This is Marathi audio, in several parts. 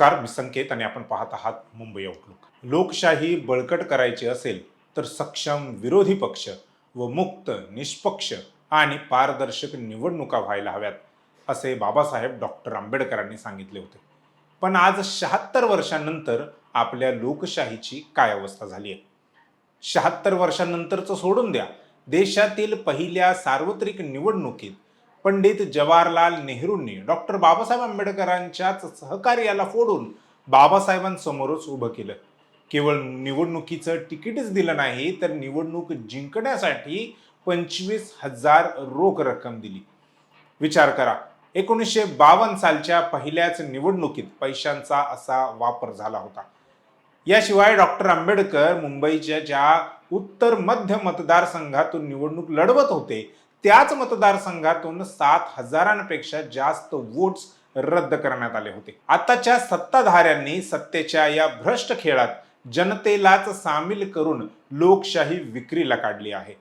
नमस्कार मी संकेत आणि आपण पाहत आहात मुंबई आउटलुक लोकशाही बळकट करायची असेल तर सक्षम विरोधी पक्ष व मुक्त निष्पक्ष आणि पारदर्शक निवडणुका व्हायला हव्यात असे बाबासाहेब डॉक्टर आंबेडकरांनी सांगितले होते. पण आज शहात्तर वर्षांनंतर आपल्या लोकशाहीची काय अवस्था झाली आहे? शहात्तर वर्षांनंतरचं सोडून द्या. देशातील पहिल्या सार्वत्रिक निवडणुकीत पंडित जवाहरलाल नेहरूंनी डॉक्टर बाबासाहेब आंबेडकरांच्याच सहकार्याला फोडून बाबासाहेबांसमोरच उभं केलं. केवळ निवडणुकीचं तिकीटच दिलं नाही तर निवडणूक जिंकण्यासाठी पंचवीस हजार रोख रक्कम दिली. विचार करा एकोणीसशे बावन्न सालच्या पहिल्याच निवडणुकीत पैशांचा असा वापर झाला होता. याशिवाय डॉक्टर आंबेडकर मुंबईच्या ज्या उत्तर मध्य मतदारसंघातून निवडणूक लढवत होते त्याच मतदारसंघातून सात हजारांपेक्षा जास्त वोट्स रद्द करण्यात आले होते. आताच्या सत्ताधाऱ्यांनी सत्तेच्या या भ्रष्ट खेळात जनतेलाच सामील करून लोकशाही विक्रीला काढली आहे.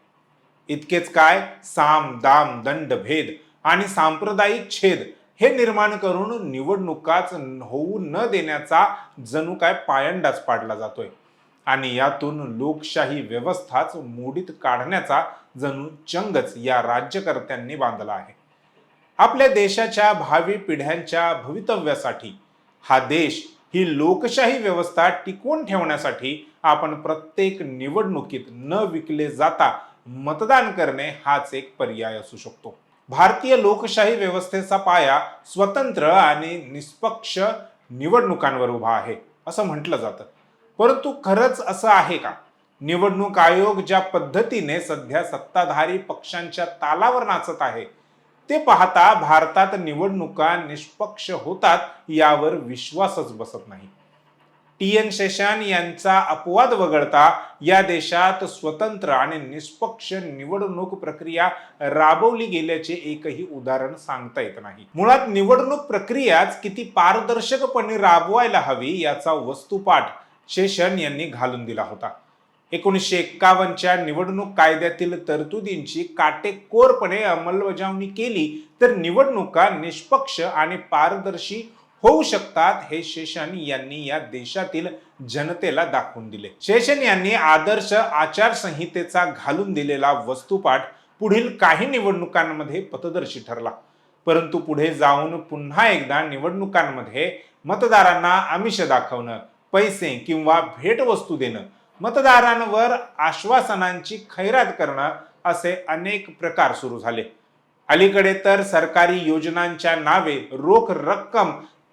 इतकेच काय? साम दाम दंड भेद आणि सांप्रदायिक छेद हे निर्माण करून निवडणुकाच होऊ न देण्याचा जणू काय पायंडाच पाडला जातोय. आणि यातून लोकशाही व्यवस्थाच मोडीत काढण्याचा जणू चंगच या राज्यकर्त्यांनी बांधला आहे. आपल्या देशाच्या भावी पिढ्यांच्या भवितव्यासाठी हा देश ही लोकशाही व्यवस्था टिकवून ठेवण्यासाठी आपण प्रत्येक निवडणुकीत न विकले जाता मतदान करणे हाच एक पर्याय असू शकतो. भारतीय लोकशाही व्यवस्थेचा पाया स्वतंत्र आणि निष्पक्ष निवडणुकांवर उभा आहे असं म्हटलं जातं. परंतु खरंच असं आहे का? निवडणूक आयोग ज्या पद्धतीने सध्या सत्ताधारी पक्षांच्या तालावर नाचत आहे ते पाहता भारतात निवडणुका निष्पक्ष होतात यावर विश्वासच बसत नाही. टी. एन. शेषान यांचा अपवाद वगळता या देशात स्वतंत्र आणि निष्पक्ष निवडणूक प्रक्रिया राबवली गेल्याचे एकही उदाहरण सांगता येत नाही. मुळात निवडणूक प्रक्रियाच किती पारदर्शकपणे राबवायला हवी याचा वस्तुपाठ शेषन यांनी घालून दिला होता. एकोणीसशे एक्कावन्नच्या निवडणूक कायद्यातील तरतुदींची काटेकोरपणे अंमलबजावणी केली तर निवडणुका निष्पक्ष आणि पारदर्शी होऊ शकतात हे शेषन यांनी या देशातील जनतेला दाखवून दिले. शेषन यांनी आदर्श आचारसंहितेचा घालून दिलेला वस्तुपाठ पुढील काही निवडणुकांमध्ये पथदर्शी ठरला. परंतु पुढे जाऊन पुन्हा एकदा निवडणुकांमध्ये मतदारांना आमिष दाखवणं पैसे किंवा भेटवस्तू देणं मतदारांवर आश्वासनांची खैरात करणं असे अनेक प्रकार सुरू झाले. अलीकडे तर सरकारी योजनांच्या नावे रोख रक्कम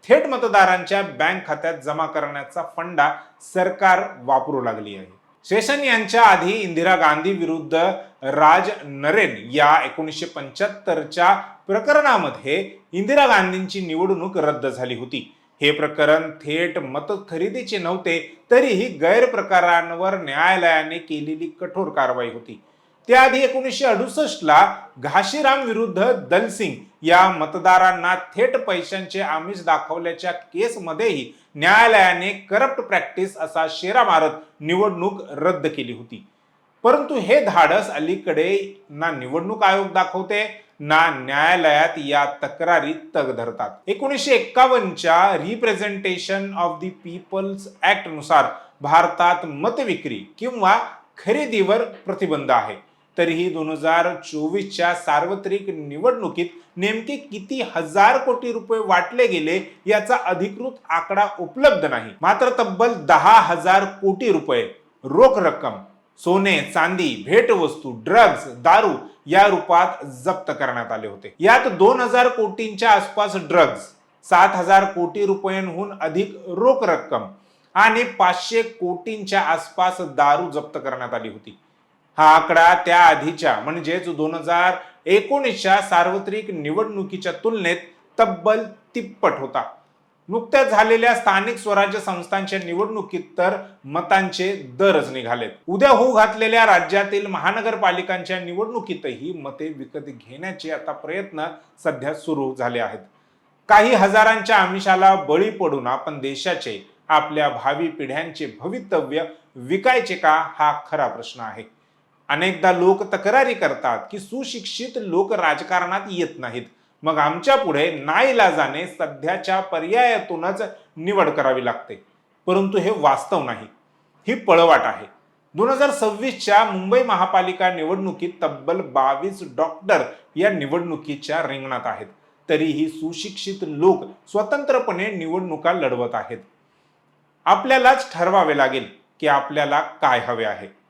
थेट मतदारांच्या बँक खात्यात जमा करण्याचा फंडा सरकार वापरू लागली आहे. शेषन यांच्या आधी इंदिरा गांधी विरुद्ध राज नरेन या एकोणीसशे पंच्याहत्तरच्या प्रकरणामध्ये इंदिरा गांधींची निवडणूक रद्द झाली होती. हे प्रकरण थेट मत खरेदीचे नव्हते तरीही गैरप्रकारांवर न्यायालयाने केलेली कठोर कारवाई होती. त्याआधी एकोणीसशे अडुसष्टला घाशीराम विरुद्ध दलसिंग या मतदारांना थेट पैशांचे आमिष दाखवल्याच्या केसमध्येही न्यायालयाने करप्ट प्रॅक्टिस असा शेरा मारत निवडणूक रद्द केली होती. परंतु हे धाडस अलीकडे ना निवडणूक आयोग दाखवते ना न्यायालयात या तक्रारी तग धरतात. एकोणीसशे एक्कावन्नच्या रिप्रेझेंटेशन ऑफ द पीपल्स ऍक्टनुसार भारतात मतविक्री किंवा खरेदीवर प्रतिबंध आहे. तरीही दोन हजार चोवीसच्या सार्वत्रिक निवडणुकीत नेमके किती हजार कोटी रुपये वाटले गेले याचा अधिकृत आकडा उपलब्ध नाही. मात्र तब्बल दहा हजार कोटी रुपये रोख रक्कम सोने चांदी भेटवस्तू ड्रग्ज दारू या रूपात जप्त करण्यात आले होते. यात दोन हजार कोटींच्या आसपास ड्रग्ज सात हजार कोटी रुपयांहून अधिक रोख रक्कम आणि पाचशे कोटींच्या आसपास दारू जप्त करण्यात आली होती. हा आकडा त्या आधीच्या म्हणजेच दोन हजार एकोणीसच्या सार्वत्रिक निवडणुकीच्या तुलनेत तब्बल तिप्पट होता. नुकत्याच झालेल्या स्थानिक स्वराज्य संस्थांच्या निवडणुकीत तर मतांचे दरच निघालेत. उद्या होऊ घातलेल्या राज्यातील महानगरपालिकांच्या निवडणुकीतही मते विकत घेण्याचे आता प्रयत्न सध्या सुरू झाले आहेत. काही हजारांच्या आमिषाला बळी पडून आपण देशाचे आपल्या भावी पिढ्यांचे भवितव्य विकायचे का हा खरा प्रश्न आहे. अनेकदा लोक तक्रारी करतात की सुशिक्षित लोक राजकारणात येत नाहीत. मग आमच्या पुढे नाईलाजाने सध्याच्या पर्यायातूनच निवड करावी लागते. परंतु हे वास्तव नाही. ही पळवाट आहे. दोन हजार सव्वीसच्या मुंबई महापालिका निवडणुकीत तब्बल बावीस डॉक्टर या निवडणुकीच्या रिंगणात आहेत. तरीही सुशिक्षित लोक स्वतंत्रपणे निवडणुका लढवत आहेत. आपल्यालाच ठरवावे लागेल की आपल्याला काय हवे आहे.